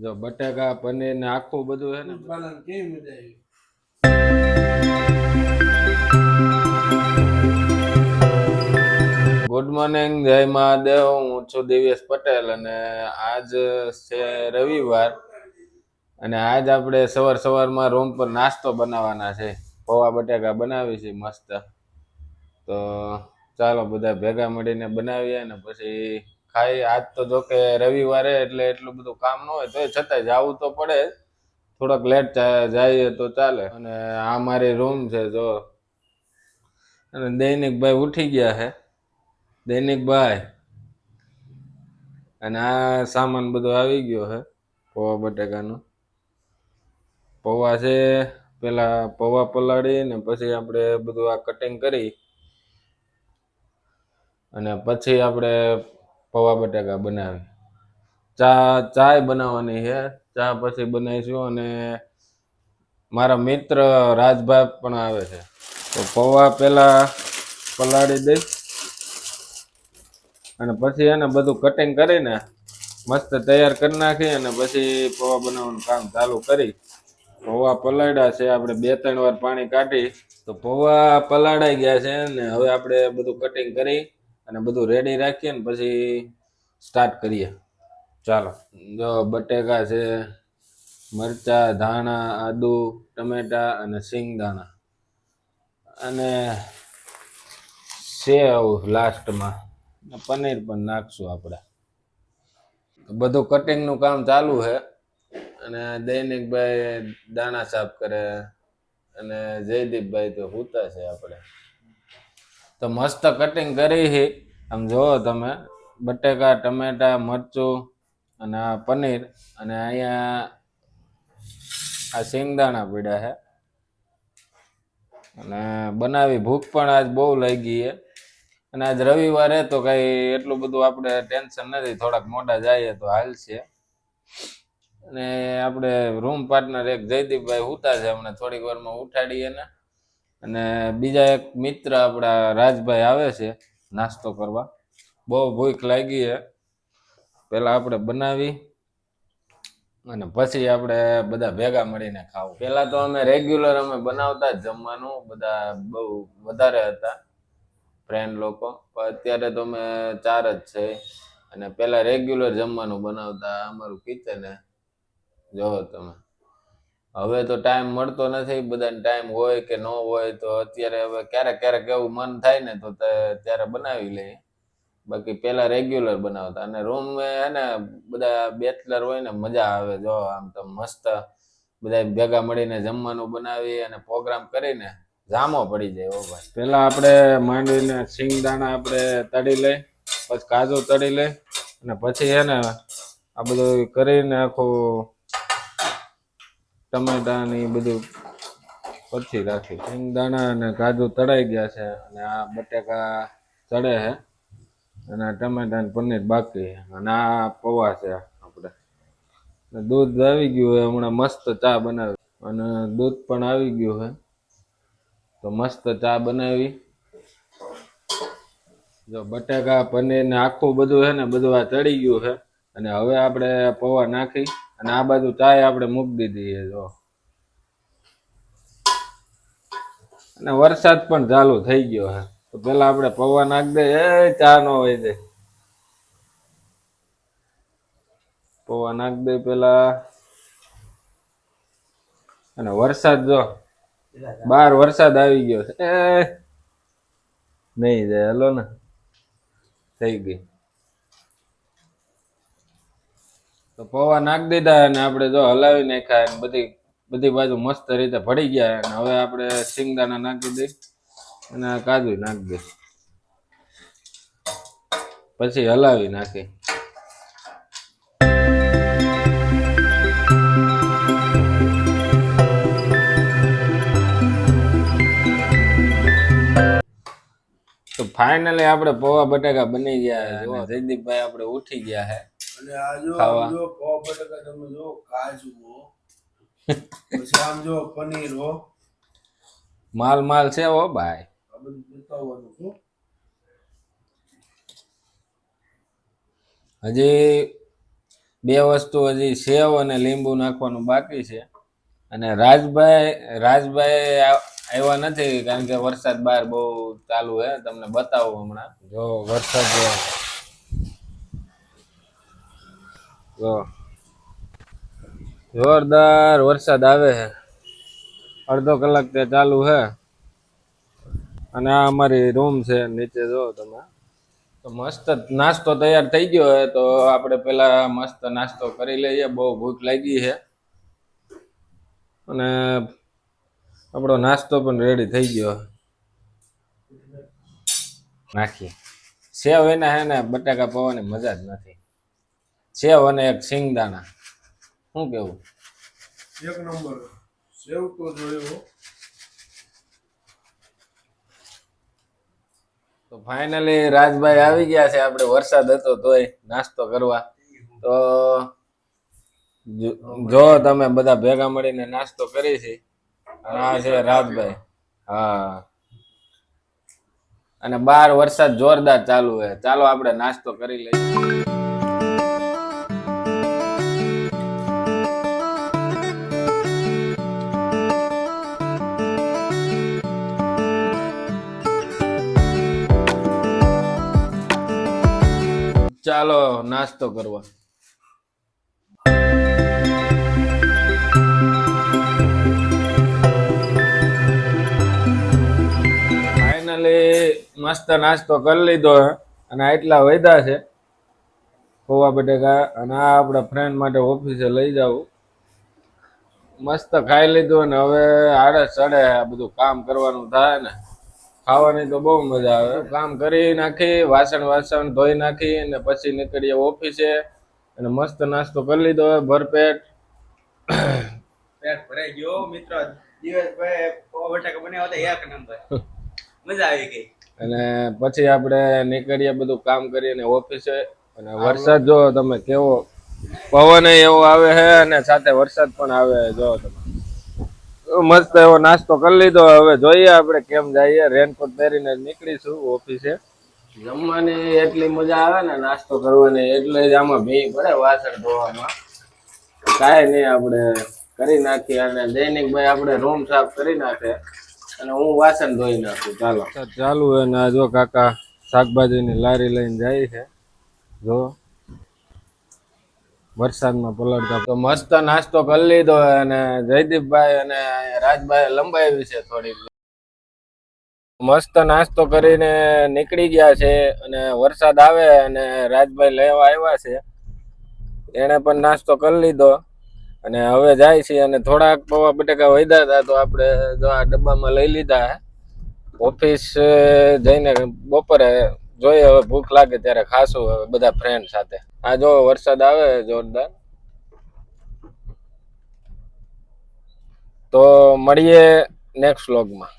જો બટાકા પનીર ને આખું બધું હે ને? કેવી મજા આવી? ગુડ મોર્નિંગ જય મહાદેવ. હું છું દિવ્યેશ પટેલ અને આજ છે રવિવાર અને આજ આપણે સવાર સવારમાં રૂમ પર નાસ્તો બનાવવાના છે. પૌવા બટાકા બનાવી છે મસ્ત. તો ચાલો બધા ભેગા મળીને બનાવીએ ને પછી ખાઈ, આજ તો જો કે રવિવારે એટલે એટલું બધું કામ ન હોય, તોય છતાંય જવું તો પડે. થોડોક લેટ જઈએ તો ચાલે. અને આ મારી રૂમ છે, જો. અને દૈનિકભાઈ ઉઠી ગયા છે. દૈનિકભાઈ. અને આ સામાન બધો આવી ગયો છે, પૌવા બટેકાનો. પૌવા છે, પેલા પૌવા પલાળી ને પછી આપણે બધું આ કટિંગ કરી. અને પછી આપણે પૌવા બટાકા બનાવી. ચા, ચાય બનાવવાની છે. ચા પછી બનાવીશું અને મારા મિત્ર રાજભાઈ પણ આવે છે. તો પૌવા પેલા પલાળી દઈશ. અને પછી એને બધું કટિંગ કરીને મસ્ત તૈયાર કરી નાખી અને પછી પૌવા બનાવવાનું કામ ચાલુ કરી. પૌવા પલાળ્યા છે. આપણે બે, ત્રણ વાર પાણી કાઢી. તો પૌવા પલાળાઈ ગયા છે ને હવે આપણે બધું કટિંગ કરી અને બધું રેડી રાખીએ ને પછી સ્ટાર્ટ કરીએ. ચાલો. જો બટેકા છે, મરચા, ધાણા, આદુ, ટમેટા અને સિંગદાણા અને સેવ લાસ્ટમાં. પનીર પણ નાખશું આપણે. બધું કટિંગનું કામ ચાલુ છે. અને દૈનિકભાઈ દાણા સાફ કરે. અને જયદીપભાઈ તો હુતા છે આપણે. તો મસ્ત કટિંગ કરી છે આમ જોવો તમે, બટેકા, ટમેટા, મરચું અને આ પનીર અને અહીંયા આ શિંગદાણા પીડ્યા છે અને બનાવી ભૂખ પણ આજ બહુ લાગી છે અને આજ રવિવારે તો કઈ એટલું બધું આપણે ટેન્શન નથી, થોડાક મોડા જઈએ તો હાલ છે. અને આપણે રૂમ પાર્ટનર એક જયદીપભાઈ ઉતા છે, હમણાં થોડીક વારમાં ઉઠાડીએ ને. અને બીજા એક મિત્ર આપણા રાજભાઈ આવે છે, નાસ્તો કરવા. બહુ ભૂખ લાગી છે પેલા આપણે બનાવી અને પછી આપણે બધા ભેગા મળીને ખાવું. પેલા તો અમે રેગ્યુલર અમે બનાવતા જમવાનું, બધા બહુ વધારે હતા ફ્રેન્ડ લોકો. અત્યારે તો અમે ચાર જ છે. અને પેલા રેગ્યુલર જમવાનું બનાવતા અમારું કિચન જોવો તમે. હવે તો ટાઈમ મળતો નથી, બધાને ટાઈમ હોય કે ન હોય, તો અત્યારે હવે ક્યારેક ક્યારેક એવું મન થાય ને, તો ત્યારે બનાવી લઈએ. બાકી પેલા રેગ્યુલર બનાવતા. અને રૂમ હે ને બધા બેચલર હોય ને, મજા આવે જો, આમ તો મસ્ત. બધા ભેગા મળીને જમવાનું બનાવી અને પ્રોગ્રામ કરીને જામો પડી જાય, ઓ ભાઈ. પેલા આપણે માંડવીને સિંગદાણા આપણે તળી લઈ પછી કાજુ તળી લઈ અને પછી હે ને આ બધું કરીને આખું ટમેટા ને એ બધું પછી રાખ્યું સિંગદાણા અને કાજુ તળાઈ ગયા છે અને આ બટેકા ચડે છે અને આ ટમેટા ને પનીર બાકી અને આ પૌવા છે આપણે દૂધ આવી ગયું હોય હમણાં મસ્ત ચા બનાવી. અને દૂધ પણ આવી ગયું છે. તો મસ્ત ચા બનાવી. જો બટેકા, પનીર ને આખું બધું છે ને બધું આ ચડી ગયું છે. અને હવે આપણે પૌવા નાખી. અને આ બાજુ ચાય આપણે મૂકી દીધી છે, જો. અને વરસાદ પણ ચાલુ થઈ ગયો હે તો પેલા આપણે પૌવા નાખી દે, એ ચા નો હોય દે. પૌવા નાખી દે પેલા. અને વરસાદ જો, બાર વરસાદ આવી ગયો છે. નહીં જાય, હલો ને. થઈ ગઈ. તો પૌવા નાખી દીધા અને આપણે જો હલાવી નાખ્યા અને બધી બધી બાજુ મસ્ત રીતે ભળી ગયા અને હવે આપણે સિંગદાણા નાખી દઈ અને કાજુ નાખી દઈ. પછી હલાવી નાખી. તો ફાઇનલી આપણે પૌવા બટાકા બની ગયા જયદીપભાઈ આપણે ઉઠી ગયા છે અને આ જો જો પાવ બટાકા તમે જો કાજુ હો. પછી આમ જો પનીર હો. માલ માલ છે હો ભાઈ. આ બધું બતાવવાનું હો. હજી બે વસ્તુ હજી સેવ અને લીંબુ નાખવાનું બાકી છે. અને રાજભાઈ રાજભાઈ આવ્યા નથી કારણ કે વરસાદ બહાર બહુ ચાલુ હે. તમને બતાવું હમણાં. જો વરસાદ જો. જોરદાર વરસાદ આવે છે. અડધો કલાક તે ચાલુ છે. અને આ અમારી રૂમ છે નીચે જો તમે. તો મસ્ત નાસ્તો તૈયાર થઈ ગયો હોય તો આપણે પેલા મસ્ત નાસ્તો કરી લઈએ. બહુ ભૂખ લાગી છે. અને આપણો નાસ્તો પણ રેડી થઈ ગયો નાખીએ. સેવ એના હે ને બટાકા પવાની મજા જ નથી. સેવ અને એક સિંગદાણા. શું કેવું? એક નંબર. સેવ તો જોયો. તો ફાઇનલી રાજભાઈ આવી ગયા છે. આપણે વરસાદ હતો તોય નાસ્તો કરવા. તો જો- તમે બધા ભેગા મળીને નાસ્તો કરી છે. આ છે રાજભાઈ. હા. અને બાર વરસાદ જોરદાર ચાલુ છે. ચાલો આપણે નાસ્તો કરી લઈએ. ચાલો, નાસ્તો કરવા. ફાઇનલી મસ્ત નાસ્તો કરી લીધો અને આટલા વૈદા છે. ખોવા બટેકા, અને આ આપણા ફ્રેન્ડ માટે ઓફિસે લઈ જાવું મસ્ત ખાઈ લીધું, અને હવે આડે ચડે, આ બધું કામ કરવાનું થાય ને. ખાવાની તો બહુ મજા આવે. કામ કરી નાખી વાસણ વાસણ ધોઈ નાખી અને પછી નીકળીએ ઓફિસે અને મસ્ત નાસ્તો કરી લીધો હોય ભરપેટ પેટ. ભરાઈ ગયો. મિત્ર દિવસભાઈ પૌવા હતા એક નંબર. મજા આવી ગઈ. અને પછી આપણે નીકળીએ બધું કામ કરીને ઓફિસે. અને વરસાદ જો તમે કેવો? પવન એવો આવે છે અને સાથે વરસાદ પણ આવે જો તમે. મસ્ત એવો નાસ્તો કરી લીધો. હવે જોઈએ આપણે કેમ જઈએ. રેનકોટ પહેરીને નીકળીશું ઓફિસે. જમવાની એટલી મજા આવે ને નાસ્તો કરવાની એટલે જ આમાં ભી પડે વાસણ ધોવામાં. કાંઈ નહીં આપણે કરી નાખીએ અને દૈનિકભાઈ આપણે રૂમ સાફ કરી નાખે અને હું વાસણ ધોઈ નાખું. ચાલો. ચાલુ અને ને જો કાકા શાકભાજીની લારી લઈને જાય છે. જો. વરસાદમાં પલળતા. તો મસ્ત નાસ્તો કરી લીધો અને જયદીપભાઈ અને રાજભાઈ લંબાવી છે થોડીક. મસ્ત નાસ્તો કરીને નીકળી ગયા છે અને વરસાદ આવે અને રાજભાઈ લેવા આવ્યા છે. એણે પણ નાસ્તો કરી લીધો અને હવે જાય છે અને થોડાક પૌવા બટાકા વધ્યા હતા તો આપણે જો આ ડબ્બામાં લઈ લીધા ઓફિસ જઈને બપોરે જોઈએ, હવે ભૂખ લાગે ત્યારે ખાશું હવે બધા ફ્રેન્ડ સાથે. આ જો વરસાદ આવે જોરદાર. તો મળીએ નેક્સ્ટ વ્લોગમાં